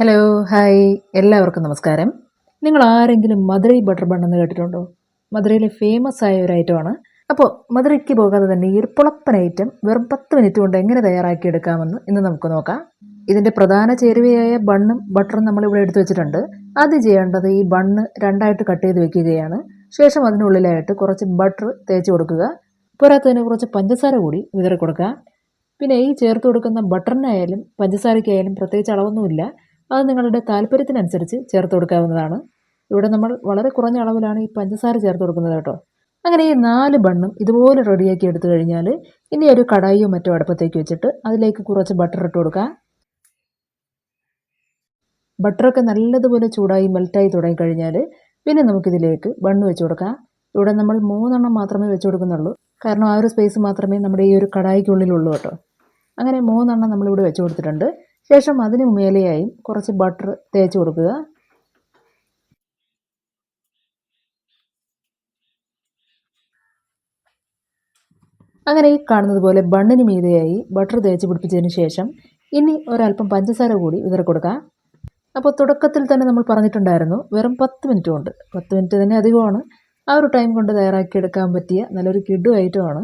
Hello hi എല്ലാവർക്കും നമസ്കാരം. നിങ്ങൾ ആരെങ്കിലും മധുരൈ ബട്ടർ ബൺ എന്ന് കേട്ടിട്ടുണ്ടോ? മധുരയിലെ ഫേമസ് ആയ ഒരു ഐറ്റമാണ് അപ്പോൾ മധുരയ്ക്ക് പോകാതെ തന്നെ ഈ ഒരു പുളപ്പൻ ഐറ്റം വെറും പത്ത് മിനിറ്റ് കൊണ്ട് എങ്ങനെ തയ്യാറാക്കിയെടുക്കാമെന്ന് ഇന്ന് നമുക്ക് നോക്കാം. ഇതിന്റെ പ്രധാന ചേരുവയായ ബണ്ണും ബട്ടറും നമ്മളിവിടെ എടുത്തു വെച്ചിട്ടുണ്ട്. ആദ്യം ചെയ്യേണ്ടത് ഈ ബണ്ണ് രണ്ടായിട്ട് കട്ട് ചെയ്ത് വെക്കുകയാണ്. ശേഷം അതിനുള്ളിലായിട്ട് കുറച്ച് ബട്ടർ തേച്ച് കൊടുക്കുക. പോരാത്തതിന് കുറച്ച് പഞ്ചസാര കൂടി വിതറി കൊടുക്കുക. പിന്നെ ഈ ചേർത്ത് കൊടുക്കുന്ന ബട്ടറിനായാലും പഞ്ചസാരയ്ക്കായാലും പ്രത്യേകിച്ച് അളവൊന്നുമില്ല. അത് നിങ്ങളുടെ താല്പര്യത്തിനനുസരിച്ച് ചേർത്ത് കൊടുക്കാവുന്നതാണ്. ഇവിടെ നമ്മൾ വളരെ കുറഞ്ഞ അളവിലാണ് ഈ പഞ്ചസാര ചേർത്ത് കൊടുക്കുന്നത് കേട്ടോ. അങ്ങനെ ഈ നാല് ബണ്ണും ഇതുപോലെ റെഡിയാക്കി എടുത്തു കഴിഞ്ഞാൽ ഇനി ഒരു കടായിയോ മറ്റോ അടുപ്പത്തേക്ക് വെച്ചിട്ട് അതിലേക്ക് കുറച്ച് ബട്ടർ ഇട്ട് കൊടുക്കുക ബട്ടറൊക്കെ നല്ലതുപോലെ ചൂടായി മെൽറ്റായി തുടങ്ങിക്കഴിഞ്ഞാൽ പിന്നെ നമുക്കിതിലേക്ക് ബണ്ണ് വെച്ച് കൊടുക്കാം. ഇവിടെ നമ്മൾ മൂന്നെണ്ണം മാത്രമേ വെച്ച് കൊടുക്കുന്നുള്ളൂ. കാരണം ആ ഒരു സ്പേസ് മാത്രമേ നമ്മുടെ ഈ ഒരു കടായിക്കുള്ളിലുള്ളൂ കേട്ടോ. അങ്ങനെ മൂന്നെണ്ണം നമ്മളിവിടെ വെച്ച് കൊടുത്തിട്ടുണ്ട്. ശേഷം അതിന് മേലെയായും കുറച്ച് ബട്ടർ തേച്ച് കൊടുക്കുക. അങ്ങനെ ഈ കാണുന്നത് പോലെ ബണ്ണിന് മീതെയായി ബട്ടർ തേച്ച് പിടിപ്പിച്ചതിന് ശേഷം ഇനി ഒരല്പം പഞ്ചസാര കൂടി വിതറി കൊടുക്കുക അപ്പോൾ തുടക്കത്തിൽ തന്നെ നമ്മൾ പറഞ്ഞിട്ടുണ്ടായിരുന്നു വെറും പത്ത് മിനിറ്റ് കൊണ്ട്. പത്ത് മിനിറ്റ് തന്നെ അധികമാണ്. ആ ഒരു ടൈം കൊണ്ട് തയ്യാറാക്കി എടുക്കാൻ പറ്റിയ നല്ലൊരു കിഡു ഐറ്റമാണ്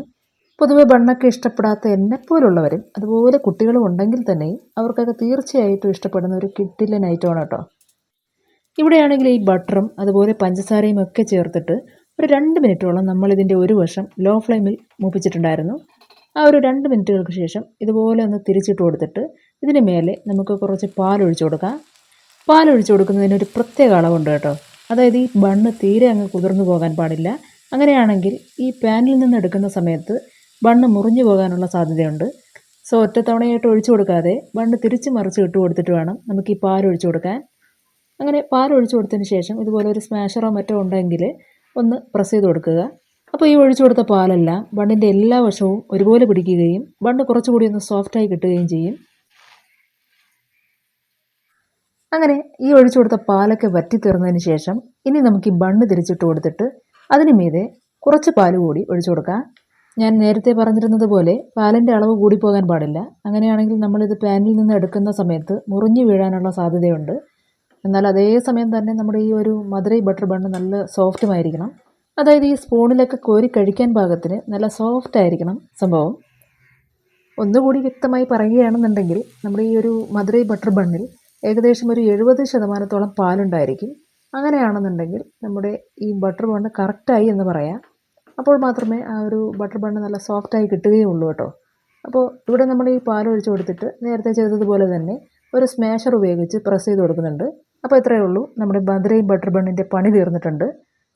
പൊതുവെ ബണ്ണൊക്കെ ഇഷ്ടപ്പെടാത്ത എന്നെപ്പോലുള്ളവരും അതുപോലെ കുട്ടികളും ഉണ്ടെങ്കിൽ തന്നെയും അവർക്കൊക്കെ തീർച്ചയായിട്ടും ഇഷ്ടപ്പെടുന്ന ഒരു കിഡിലൻ ഐറ്റമാണ് കേട്ടോ. ഇവിടെയാണെങ്കിൽ ഈ ബട്ടറും അതുപോലെ പഞ്ചസാരയും ഒക്കെ ചേർത്തിട്ട് ഒരു രണ്ട് മിനിറ്റോളം നമ്മളിതിന്റെ ഒരു വശം ലോ ഫ്ലെയിമിൽ മൂപ്പിച്ചിട്ടുണ്ടായിരുന്നു. ആ ഒരു രണ്ട് മിനിറ്റുകൾക്ക് ശേഷം ഇതുപോലെ ഒന്ന് തിരിച്ചിട്ട് കൊടുത്തിട്ട് ഇതിന് മേലെ നമുക്ക് കുറച്ച് പാലൊഴിച്ചു കൊടുക്കാം. പാലൊഴിച്ചു കൊടുക്കുന്നതിന് ഒരു പ്രത്യേക അളവുണ്ട് കേട്ടോ. അതായത് ഈ ബണ്ണ് തീരെ അങ്ങ് കുതിർന്നു പോകാൻ പാടില്ല. അങ്ങനെയാണെങ്കിൽ ഈ പാനിൽ നിന്ന് എടുക്കുന്ന സമയത്ത് ബണ്ണ് മുറിഞ്ഞു പോകാനുള്ള സാധ്യതയുണ്ട്. സോ ഒറ്റത്തവണയായിട്ട് ഒഴിച്ചു കൊടുക്കാതെ ബണ്ണ് തിരിച്ച് മറിച്ച് ഇട്ട് കൊടുത്തിട്ട് വേണം നമുക്ക് ഈ പാൽ ഒഴിച്ചു കൊടുക്കാൻ. അങ്ങനെ പാൽ ഒഴിച്ചു കൊടുത്തതിന് ശേഷം ഇതുപോലെ ഒരു സ്മാഷറോ മറ്റോ ഉണ്ടെങ്കിൽ ഒന്ന് പ്രസ് ചെയ്ത് കൊടുക്കുക. അപ്പോൾ ഈ ഒഴിച്ചു കൊടുത്ത പാലെല്ലാം ബണ്ണിന്റെ എല്ലാ വശവും ഒരുപോലെ പിടിക്കുകയും ബണ്ണ് കുറച്ചുകൂടി ഒന്ന് സോഫ്റ്റായി കിട്ടുകയും ചെയ്യും. അങ്ങനെ ഈ ഒഴിച്ചു കൊടുത്ത പാലൊക്കെ വറ്റി തീർന്നതിന് ശേഷം ഇനി നമുക്ക് ഈ ബണ്ണ് തിരിച്ചിട്ട് കൊടുത്തിട്ട് അതിന് മീതെ കുറച്ച് പാൽ കൂടി ഒഴിച്ചു കൊടുക്കാം. ഞാൻ നേരത്തെ പറഞ്ഞിരുന്നത് പോലെ പാലിന്റെ അളവ് കൂടിപ്പോകാൻ പാടില്ല. അങ്ങനെയാണെങ്കിൽ നമ്മളിത് പാനിൽ നിന്ന് എടുക്കുന്ന സമയത്ത് മുറിഞ്ഞു വീഴാനുള്ള സാധ്യതയുണ്ട്. എന്നാൽ അതേ സമയം തന്നെ നമ്മുടെ ഈ ഒരു മധുരൈ ബട്ടർ ബണ്ണ് നല്ല സോഫ്റ്റുമായിരിക്കണം അതായത് ഈ സ്പൂണിലൊക്കെ കോരി കഴിക്കാൻ പാകത്തിന് നല്ല സോഫ്റ്റ് ആയിരിക്കണം സംഭവം. ഒന്നുകൂടി വ്യക്തമായി പറയുകയാണെന്നുണ്ടെങ്കിൽ നമ്മുടെ ഈ ഒരു മധുരൈ ബട്ടർ ബണ്ണിൽ ഏകദേശം ഒരു എഴുപത് ശതമാനത്തോളം പാലുണ്ടായിരിക്കും. അങ്ങനെയാണെന്നുണ്ടെങ്കിൽ നമ്മുടെ ഈ ബട്ടർ ബണ്ണ് കറക്റ്റായി എന്ന് പറയാം. അപ്പോൾ മാത്രമേ ആ ഒരു ബട്ടർ ബണ്ണ് നല്ല സോഫ്റ്റായി കിട്ടുകയുള്ളൂ കേട്ടോ. അപ്പോൾ ഇവിടെ നമ്മൾ ഈ പാൽ ഒഴിച്ച് കൊടുത്തിട്ട് നേരത്തെ ചെയ്തതുപോലെ തന്നെ ഒരു സ്മാഷർ ഉപയോഗിച്ച് പ്രസ് ചെയ്ത് കൊടുക്കുന്നുണ്ട്. അപ്പോൾ ഇത്രയേ ഉള്ളൂ. നമ്മുടെ ബദ്രയും ബട്ടർ ബണ്ണിന്റെ പണി തീർന്നിട്ടുണ്ട്.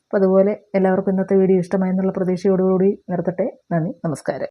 അപ്പോൾ അതുപോലെ എല്ലാവർക്കും ഇന്നത്തെ വീഡിയോ ഇഷ്ടമായെന്നുള്ള പ്രതീക്ഷയോടുകൂടി നിർത്തട്ടെ. നന്ദി. നമസ്കാരം.